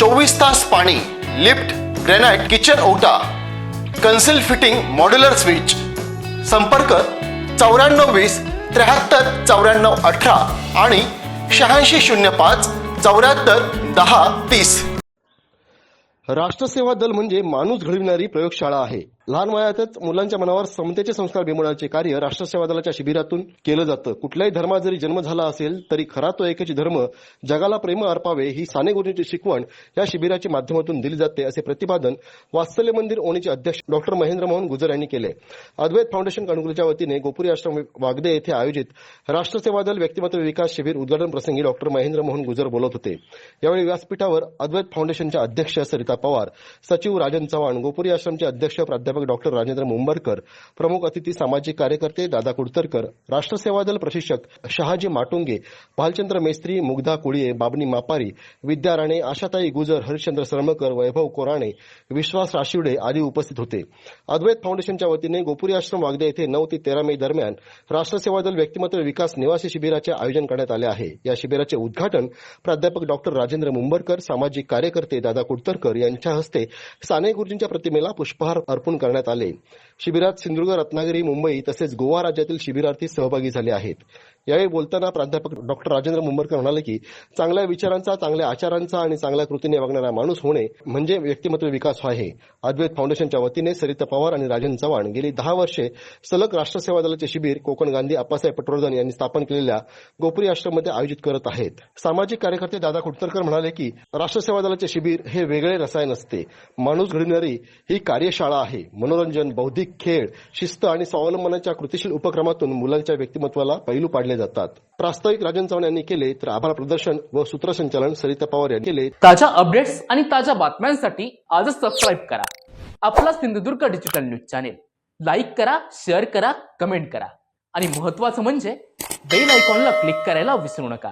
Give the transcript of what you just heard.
चोवीस तास पाणी लिफ्ट ग्रेनाइट किचन ओटा कन्सिल फिटिंग मॉड्युलर स्विच. संपर्क चौऱ्याण्णव वीस त्र्याहत्तर चौऱ्याण्णव अठरा आणि शहाऐंशी शून्य पाच चौऱ्याहत्तर दहा तीस. राष्ट्रसेवा दल म्हणजे माणूस घडविणारी प्रयोगशाळा आहे. लहान वयातच मुलांच्या मनावर समतेचे संस्कार बिंबवण्याचे कार्य राष्ट्रसेवा दलाच्या शिबिरातून केलं जातं. कुठल्याही धर्मात जरी जन्म झाला असेल तरी खरा तो एकच धर्म जगाला प्रेम अर्पावे ही साने गुरुजींची शिकवण या शिबिराच्या माध्यमातून दिली जाते असे प्रतिपादन वात्सल्य मंदिर ओणीचे अध्यक्ष डॉक्टर महेंद्र मोहन गुजर यांनी केले. अद्वैत फाउंडेशन कणकुलच्या वतीने गोपुरी आश्रम वागदे येथे आयोजित राष्ट्रसेवा दल व्यक्तिमत्व विकास शिबिर उद्घाटन प्रसंगी डॉक्टर महेंद्र मोहन गुजर बोलत होते. यावेळी व्यासपीठावर अद्वैत फाउंडेशनच्या अध्यक्ष सरिता पवार सचिव राजन चव्हाण गोपुरी आश्रमचे अध्यक्ष प्राध्यापक डॉक्टर राजेंद्र मुंबरकर प्रमुख अतिथी सामाजिक कार्यकर्ते दादा कुडतरकर राष्ट्रसेवा दल प्रशिक्षक शहाजी माटुंगे भालचंद्र मेस्त्री मुग्धा कुळिये बाबनी मापारी विद्या राणे आशाताई गुजर हरिश्चंद्र सरमकर वैभव कोराणे विश्वास राशिवडे आदी उपस्थित होते. अद्वैत फाउंडेशनच्या वतीने गोपुरी आश्रम वागदे येथे नऊ ते तेरा मे दरम्यान राष्ट्रसेवा दल व्यक्तिमत्व विकास निवासी शिबिराचे आयोजन करण्यात आले आहे. या शिबिराचे उद्घाटन प्राध्यापक डॉक्टर राजेंद्र मुंबरकर सामाजिक कार्यकर्ते दादा कुडतरकर यांच्या हस्ते साने गुरुजींच्या प्रतिमेला पुष्पहार अर्पण करण्यात आले. शिबिरात सिंधुदुर्ग रत्नागिरी मुंबई तसेच गोवा राज्यातील शिबिरार्थी सहभागी झाले आहेत. यावेळी बोलताना प्राध्यापक डॉक्टर राजेंद्र मुंबरकर म्हणाले की चांगल्या विचारांचा चांगल्या आचारांचा आणि चांगल्या कृतीने वागणारा माणूस होणे म्हणजे व्यक्तिमत्व विकास आहे. अद्वैत फाउंडेशनच्या वतीने सरिता पवार आणि राजेंद्र चव्हाण गेली दहा वर्षे सलग राष्ट्रसेवा दलाचे शिबिर कोकण गांधी अप्पासाहेब पटवर्धन यांनी स्थापन केलेल्या गोपुरी आश्रममध्ये आयोजित करत आहेत. सामाजिक कार्यकर्ते दादा कुटतरकर म्हणाले की राष्ट्रसेवा दलाचे शिबिर हे वेगळे रसायन असते माणूस घडविणारी ही कार्यशाळा आहे. मनोरंजन बौद्धिक खेळ शिस्त आणि स्वावलंबनाच्या कृतीशील उपक्रमातून मुलांच्या व्यक्तिमत्वाला पैलू पाडले जातात. प्रास्ताविक राजन चव्हाण यांनी केले तर आभार प्रदर्शन व सूत्रसंचालन सरिता पवार यांनी केले. ताज्या अपडेट्स आणि ताज्या बातम्यांसाठी आजच सबस्क्राईब करा. आपला Sindhudurg digital news channel like करा शेअर करा कमेंट करा. आणि महत्त्वाचं म्हणजे बेल आयकॉनला क्लिक करायला विसरू नका.